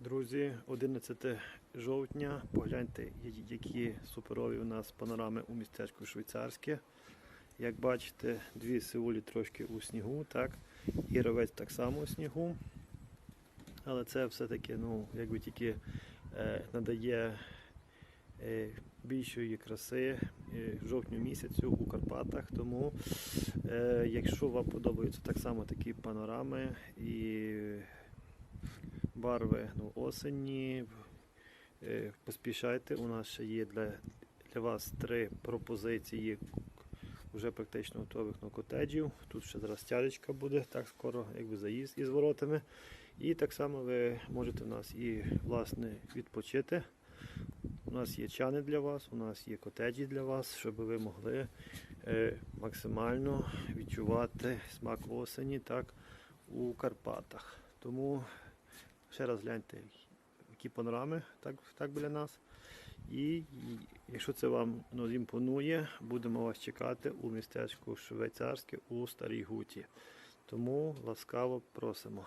Друзі, 11 жовтня. Погляньте, які суперові у нас панорами у містечку Швейцарське. Як бачите, дві сеулі трошки у снігу, так? І ровець так само у снігу. Але це все-таки, ну, якби тільки е, надає е, більшої краси е, жовтню місяцю у Карпатах. Тому, е, якщо вам подобаються так само такі панорами і барви ну, осені. Е, Поспішайте, у нас ще є для, для вас три пропозиції вже практично готових ну, котеджів. Тут ще зараз тялечка буде, так скоро якби заїзд із воротами. І так само ви можете в нас і власне відпочити. У нас є чани для вас, у нас є котеджі для вас, щоб ви могли е, максимально відчувати смак осені так, у Карпатах. Тому ще раз гляньте, які панорами так, так біля нас. І, якщо це вам ну, імпонує, будемо вас чекати у містечку Швейцарське у Старій Гуті. Тому ласкаво просимо.